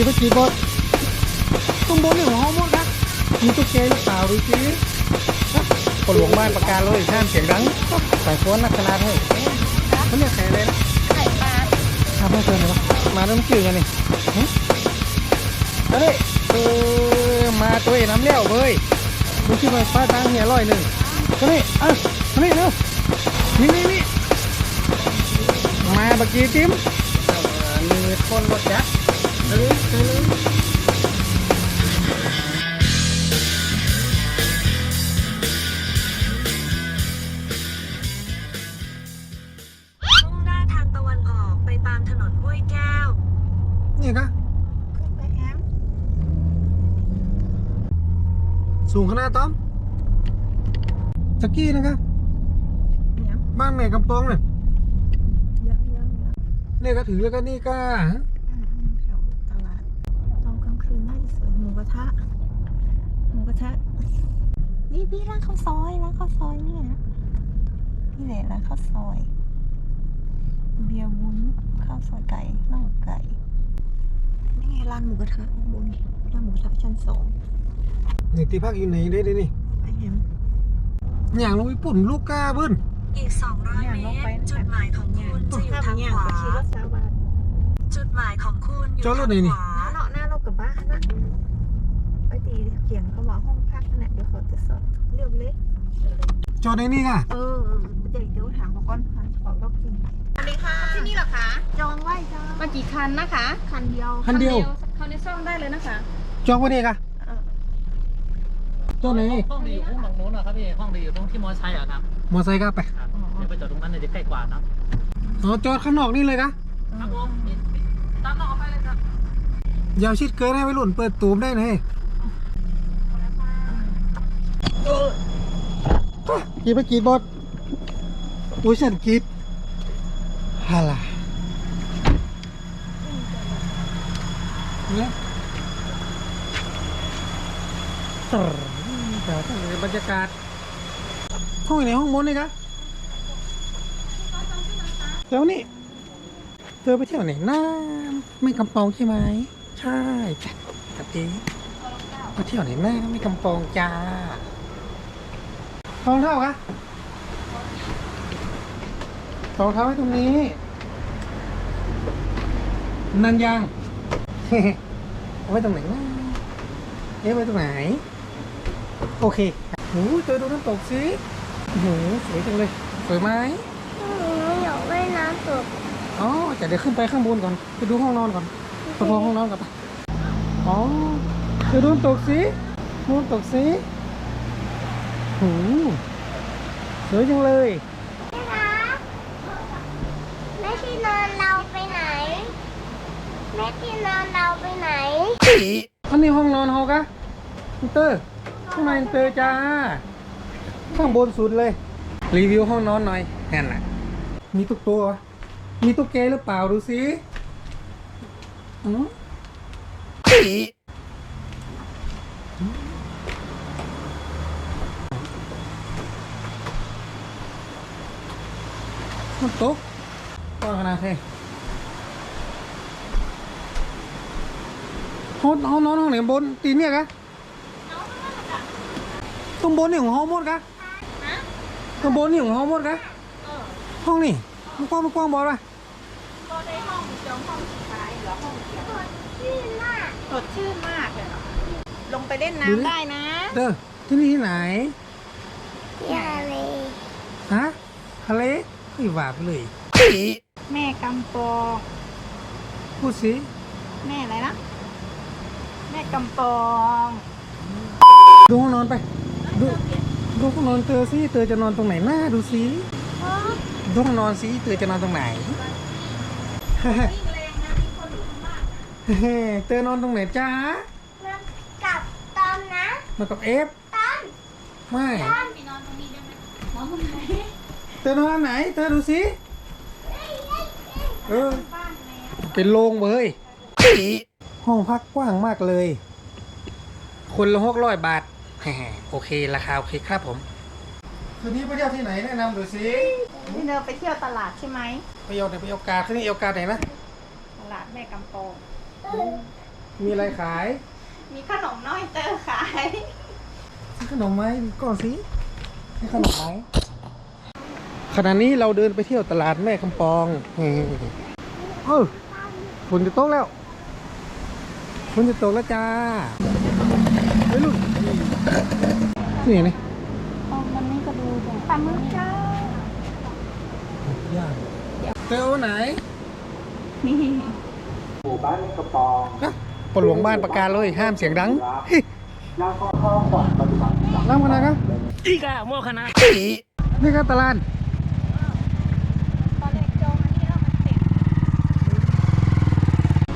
กี่ไปกี่บอดตุ้มบนนี่ของห้องหมดครับมีตุ๊กแกหรือเปล่าดูสิคนหลวงบ้านประกาศเลยห้ามเสียงดังใส่ฟ้อนนักขนาดให้เขาเรียกใครเลยนะไข่ปลาทำให้เกินเลยวะมาเริ่มชื่อกันนี่หึเฮ้ยเออมาตัวเองน้ำเลี้ยวเว้ยดูชื่อไปป้าตังเหียร้อยหนึ่งก็นี่อะมานี่เร็วนี่นี่นี่มาเมื่อกี้จิ้มมีคนรถจักรเอ้ยเอ้ย มุ่งหน้าทางตะวันออกไปตามถนนห้วยแก้ว นี่กะขึ้นไปแอมสูงขนาดต้อมสกี้นะครับเนี่ยบ้านแม่กำปองเนี่ยเยอะเยอะเยอะนี่ก็ถือแล้วก็นี่ก็ อืมอืมแถวตลาดตอนกลางคืนน่าจะสวยหมูกระทะหมู กระทะนี่พี่ร้านข้าวซอยร้านข้าวซอยเนี่ยนี่แหละร้านข้าวซอย เบียร์วุ้นข้าวซอยไก่น่องไก่นี่ไงร้านหมูกระทะข้างบนร้านหมูกระทะชั้นสองนี่ที่พักอยู่ไหนได้ดินี่ไปแฮมอย่างลงไปปุ่นลูกกาเบิ้นอีก200อย่างเมลงไปตรจุดหมายของคุณจะอยู่ถ้าทางย่างขวาไปขี่รถสาวบาทจุดหมายของคุณอยู่จอดรถทางไหนนี่ขวาหน้าเนาะหน้าเรากับบ้านนะไป ตีเขียนเขาว่าห้องพักนั่นแหละเดี๋ยวเขาจะสอนเรียบเล็กจอดในนี่ค่ะเออเดี๋ยวเดี๋ยวถามเขาก่อนค่ะขอรอบกินสวัสดีค่ะที่นี่เหรอคะจองไว้จ้ามากี่คันนะคะคันเดียวคันเดียวเข้าในช่องได้เลยนะคะจองไว้นี่ค่ะเออจอดไหนห้องดีอยู่ห้องตรงนู้นนะครับพี่ห้องดีอยู่ตรงที่มอชัยอะครับมอไซค์ก็ไปครับเดี๋ยวไปจอดตรงนั้นเลยจะใกล้กว่าเนอะอ๋อจอดข้างนอกนี่เลยกะครับผมมีมีตามน้องเอาไปเลยครับอยาวชิดเกินให้ไปหล่นเปิดตูมได้เลย กี่ไปกี่บอดอุ้ยฉันคิดฮาล่ะเนี่ยตรรแต่ต้องมีบรรยากาศห้องไหนห้องมนเลยกะเดี๋ยวนี่ เธอไปเที่ยวไหนน้ำไม่กำปองใช่ไหม ใช่จ้ะกับเจ๊ไปเที่ยวไหนน้ำไม่กำปองจ้า รองเท้าคะรองเท้าไว้ตรงนี้ นันยางเอาไว้ตรงไหนนะเอ๊ะไว้ตรงไหน โอเคโอ้เจอดูน้ำตกสิโอ้โหสวยจังเลย สวยไหมอยากว่ายน้ำตกอ๋อจะเดี๋ยวขึ้นไปข้างบนก่อน ไปดูห้องนอนก่อนไปพอห้องนอนก่อนไปอ๋อเดี๋ยวดูน้ำตกสิดูน้ำตกสิ หสวยจังเลยแม่ที่นอนเราไปไหน แม่ที่นอนเราไปไหนอันนี้ห้องนอนเฮากะอินเตอร์ข้างในอินเตอร์จ้า ข้างบนสุดเลย รีวิวห้องนอนหน่อยนั่นแหละมีตุ๊กตัว มีตุ๊กแกหรือเปล่าดูสิอืม มันตกว่าขนาดเท่ห้องห้องนอนห้องไหนบนตีนเนี่ยกะตรงบนนี่ของห้องหมดกะตรงบนนี่ของห้องหมดกะห้องนี่มันกว้างมันกว้างบอลป่ะก็ได้ห้องจองห้องสุดท้ายเหรอห้องเดียวสดชื่นมากเลยเหรอลงไปเล่นน้ำได้นะเด้อที่นี่ที่ไหนที่อะไรฮะทะเล เฮ้ยหวาบเลย แม่กำปองพูดสิแม่อะไรนะแม่กำปองดูห้องนอนไป ดู ดูห้องนอนเตอสิเตอจะนอนตรงไหนหน้าดูสิดูห้องนอนสิเตอจะนอนตรงไหน เฮ้เตอนอนตรงไหนจ้ามากับตอมนะมากับเอฟตอมไม่ ตอม เตอนอนไหนเตอดูสิเออเป็นโรงเว้ยห้องพักกว้างมากเลย คนละหกร้อยบาทแหมโอเค ราคาโอเคครับผมคืนนี้ไปเที่ยวที่ไหนแนะนำดูสินี่เราไปเที่ยวตลาดใช่ไหมไปเอาไหนไปเอากาคืนนี้เอากาไหนนะตลาดแม่กำปองอมีอะไรขาย มีขนมน้อยเตอร์ขายซื้อขนมไหมก่อนสิให้ขนมไหม ขณะนี้เราเดินไปเที่ยวตลาดแม่คำปองอืมเออฝนจะตกแล้วฝนจะตกแล้วจ้าไปลูกนี่นี่มันนี่ก็ดูปลาหมึกจ้าย่างเจอไหนนี่นะปหลวงบ้านประกาศเลยห้ามเสียงดังเฮ้ยน้ำขนาดนะอีกอะโมคณะนี่ครับตลาด ตอนเด็กโจงอันนี้มันติด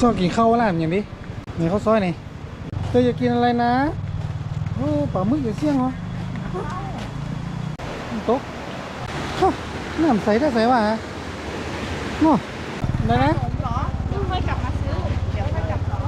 ซอกกินข้าวร้านอย่างนี้นี่ข้าวซอยนี่เธออยากกินอะไรนะโอ้ปลาหมึกอย่าเสี่ยงเหรอตกน้ำใสได้ใสว่ะเนาะได้นะผมเหรอนี่ค่อยกลับมาซื้อ เดี๋ยวค่อยกลับต่อ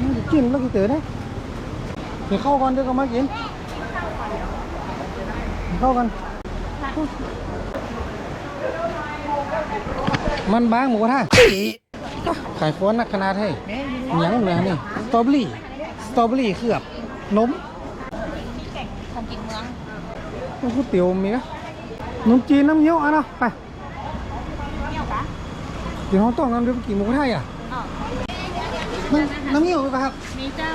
มันจะกินแล้วกี่เต๋อนะเดี๋ยวเข้าก่อนเดี๋ยวก็มากินเข้ากัน มันบางหมูกระทะ ขายฟ้อนนักขนาดให้หยังเหนือนี่สตรอเบอรี่สตรอเบอรี่เคลือบนมของกินเมืองน้ำก๋วยเตี๋ยวมีนะนมจีนน้ำเงี้ยวอะเนาะไปเที่ยวปะเดี๋ยวเราต้องน้ำเดือดกี่หมูกระทะอะอ๋อน้ำน้ำเงี้ยวไปครับ มีเจ้า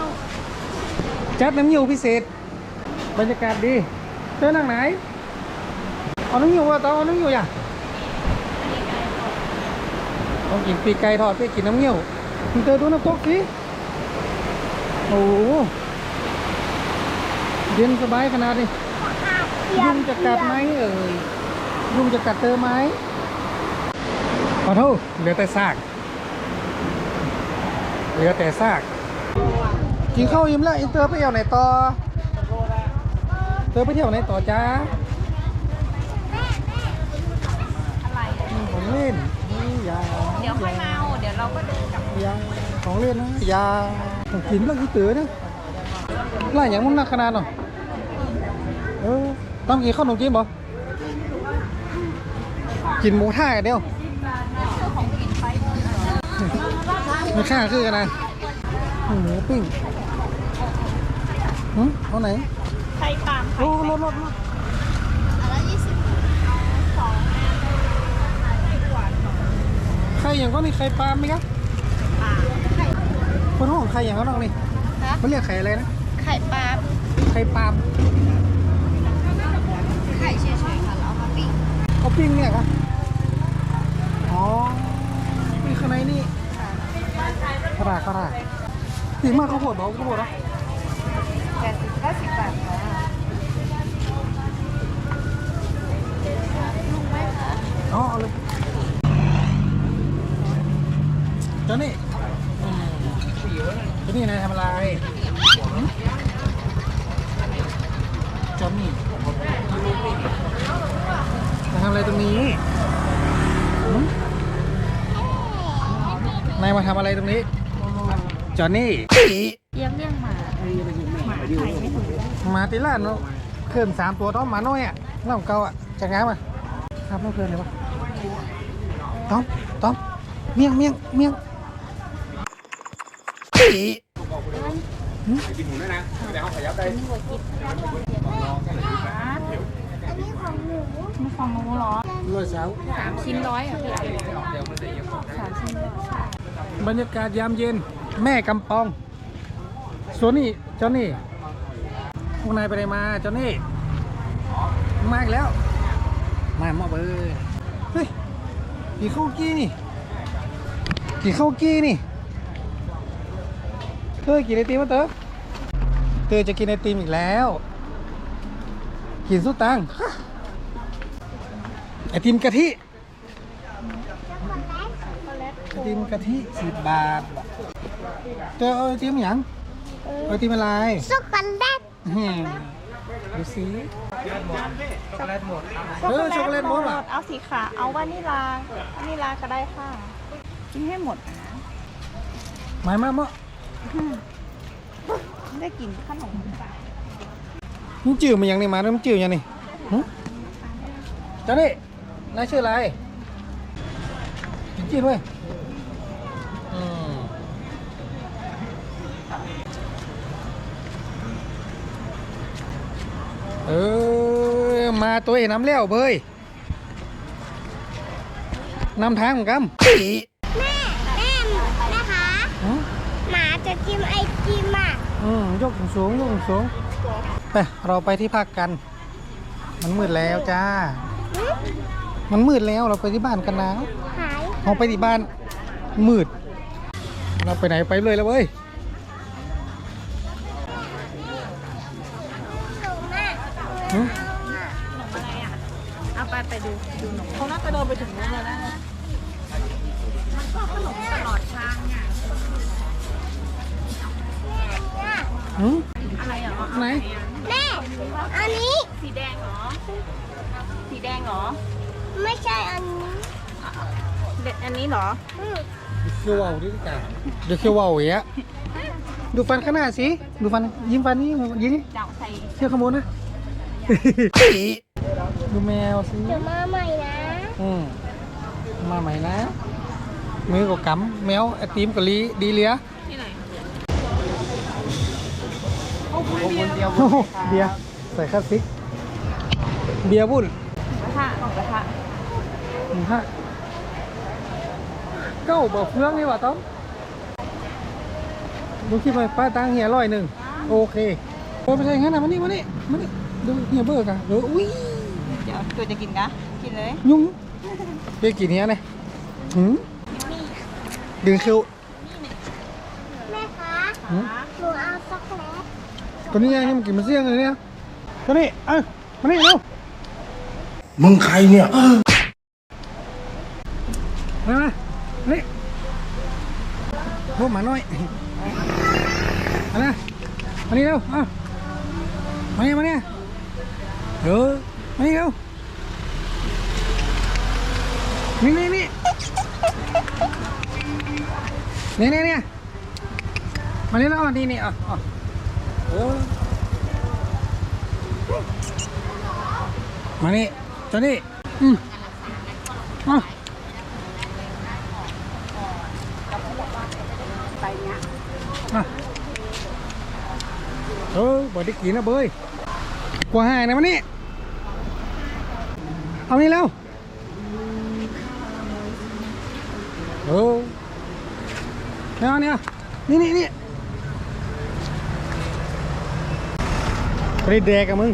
จัดน้ำเงี้ยวพิเศษ บรรยากาศดีเต้นนั่งไหน เอาน้ำเงี้ยวว่าต่อเอาน้ำเงี้ยวอย่าง ต้องกินปีกไก่ทอดไปกินน้ำเงี้ยวมึงเจอดูน้ำตกสิโอ้โหเย็นสบายขนาดนี้ยุงจะกัดไหมเอ่ยยุงจะกัดเตอไหมขอโทษเหลือแต่ซากเหลือแต่ซากกินข้าวอิ่มแล้วอินเตอร์ไปเที่ยวไหนต่อเตอร์ไปเที่ยวไหนต่อจ้าอะไรของเล่น เดี๋ยวค่อยมาเอาเดี๋ยวเราก็เดินกลับยาของเล่นนะยาของกินแล้วกี่เต๋อเนี่ยไล่อย่างมันหนักขนาดเนาะเออต้องกินข้าวหนมจีนบ่กินหมูท่าเดียวไม่ค่าคือกันนะหมูปิ้งหึเอาไหนไข่ปาล์มโอ้รถรถรถใคร อย่างก็นี่ใครปาล์มไหมครับคนห้องใครอย่างก็น้องนี่เขาเรียกไข่อะไรนะ ไข่ปลาไข่ปาล์มไข่เฉยๆค่ะเราเอามาปิ้งเขาปิ้งเนี่ยครับอ๋อนี่ข้างในนี่ขราดขราดตีมากข้าวโพดบอกข้าวโพดเหรอแปดสิบเก้าสิบบาทค่ะอ๋อเอาเลยเจ้านี่อืมเจ้านี่นายทำอะไรหืมเจ้านี่นายทำอะไรตรงนี้หืมนายมาทำอะไรตรงนี้จอนนี่เยี่ยมเลี่ยงหมาหมาติล่าเนาะเคลื่อนสามตัวต้อมหมาน้อยอะเล่าเก่าอะจากงามอะครับไม่เคลื่อนเลยวะต้อมต้อมเมียงเมียงเมียง หืมมีของหนูเหรอรวยสาวสามชิ้นร้อยอะพี่สามชิ้นร้อยบรรยากาศยามเย็น แม่กำปองส่วนนี่เจ้านี่พวกนายไปไหนมาเจ้านี่มาอีกแล้ว มาหมอบเอ้ยเฮ้ยกี่ข้าวกี้นี่กี่ข้าวกี้นี่ เธอกินไอติมมาเต๋อเธอจะกินไอติมอีกแล้ว กินสุดตังค์ไอติมกะทิไอติมกะทิสิบบาทเธอเอาไอติมหยังเอาไอติมอะไรสุกกันได้อืมดูสิเออช็อกโกแลตหมดอะเอาสีขาวเอาวานิลาวานิลาก็ได้ค่ะ กินให้หมดนะหมายมากมั้ง ได้กินขนมน้ำจืดมันยังนี่มาน้ำจืดยังนี่เจ้านี่นายชื่ออะไรน้ำจืดด้วยมเออมาตัวเอน้ำเลี้ยวเบยนำทางเอนกัน อะอืมยกสูงยกสูงไปเราไปที่พักกัน มันมืดแล้วจ้า มันมืดแล้วเราไปที่บ้านกันนะหายเราไปที่บ้าน มืด เราไปไหนไปเลยแล้วเว้ยหนูมากหึเอาไปไปดูดูหนมเขาน่าจะเดินไปถึงนู้นแล้วนะมันก็ขนมตลอดทางอะหึ อะไรเหรอไหนแม่ อันนี้ สีแดงเหรอ สีแดงเหรอ ไม่ใช่อันนี้เด็ดอันนี้เหรอ อืมเคียวว่าวดิจ้าเดี๋ยวเคียวว่าวอย่างเงี้ยดูฟันข้างหน้าสิ ดูฟันยิ้มฟันนี่ยิ้มเจ้าใส่เชี่ยวขโมยนะ ดูแมวสิเดี๋ยวมาใหม่นะ อืมมาใหม่นะ มือกับกำแมวไอติมกับลีดีเลีย โอ้โหเบียร์ใส่คลาสสิก เบียร์บุ่นกระทะกระทะหนึ่งห้าเก้าบอกเฟืองนี่หว่าต้อมดูคิดไปป้าตังเฮียร้อยหนึ่งโอเคโอ้ไม่ใช่งั้นนะมานี่มานี่มานี่ดูเฮียเบิร์กอะดูอุ้ยเดี๋ยวตัวจะกินกะกินเลย ยุ่งเรียกกี่เนี้ยเนี่ยหืมดึงคิวแม่คะหืมหนูเอาช็อกโกแลต ตัวนี้ยังนี่มันกินมาเสี่ยงเลยเนี่ยตัวนี้เอ้ยมานี่เร็วมึงใครเนี่ย มามานี่พวกหมาน้อยเอานะมานี่เร็วเอามานี่มานี่เออมานี่เร็วนี่นี่นี่นี่นี่นี่มานี่แล้วอะนี่นี่อะอะเออ มานี่ตัวนี้อืมอะอะเออบ่ได้กินนะเบยกลัวหายนะมันนี่เอานี่แล้วเออเนี่ยเนี่ยนี่นี่นี่ ไปแดกกับมึง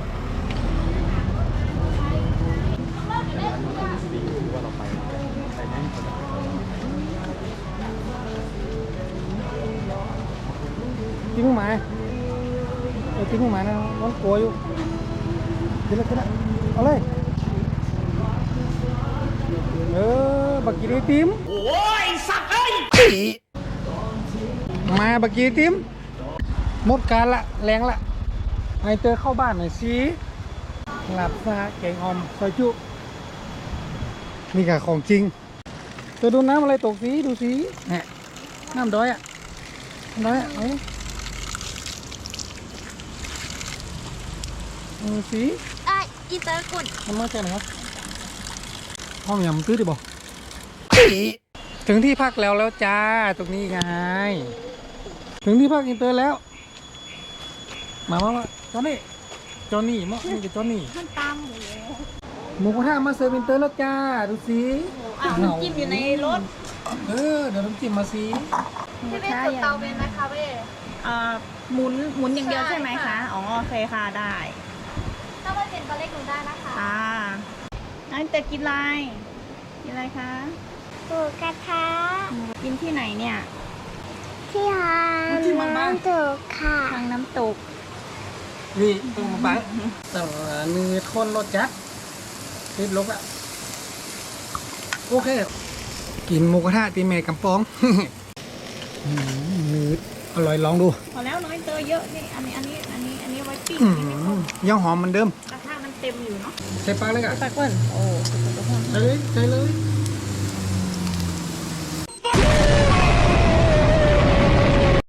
กินมึงหมาเออกินมึงหมานะมันกลัวอยู่กินแล้วกินแล้วเอาเลยเออบักกินไอติมโอ้ยสัตว์เอ้ยมาบักกินไอติมหมดการละแรงละ ไอเตอร์เข้าบ้านหน่อยสิหลับซาแกงออมซอยจุ นี่ค่ะของจริงเธอดูน้ำอะไรตกสิดูสิเนี่ยน้ำดอยอะน้ำดอยอะเอาดูสิอะอีเตอร์กุดมันมาจากไหนครับห้องยำตื้อดิบอกถึงที่พักแล้วแล้วจ้าตรงนี้ไง ถึงที่พักอินเตอร์แล้ว มามามา จอนี่จอนี่มานี่กับจอนี่มันตามหมูหมูกระทะมาเสิร์ฟอินเตอร์แล้วจ้าดูสิอ้าวน้ำจิ้มอยู่ในรถเออเดี๋ยวน้ำจิ้มมาสิไม่เป็นจุดเตาเป็นนะคะเว้อ่าหมุนหมุนอย่างเดียวใช่ไหมคะอ๋อโอเคค่ะได้ถ้าว่าเป็นตัวเล็กหนูได้นะคะค่ะนั่นแต่กินอะไรกินอะไรคะหมูกระทะกินที่ไหนเนี่ยที่หาน้ำตกค่ะทางน้ำตก นี่ต้องมาบังแต่เนื้อทนรสจัดติดลกอะโอเค กินหมูกระทะตีแม่กำปองอืมเนื้ออร่อยลองดูพอแล้วน้อยเตอเยอะนี่อันนี้อันนี้อันนี้อันนี้ไว้ปิ้งอือันนี้ไม่พอมยังหอมเหมือนเดิมกระทะมันเต็มอยู่เนาะใส่ปลาเลยอะไปเปิ้ลโอ้ใส่เลยใส่เลย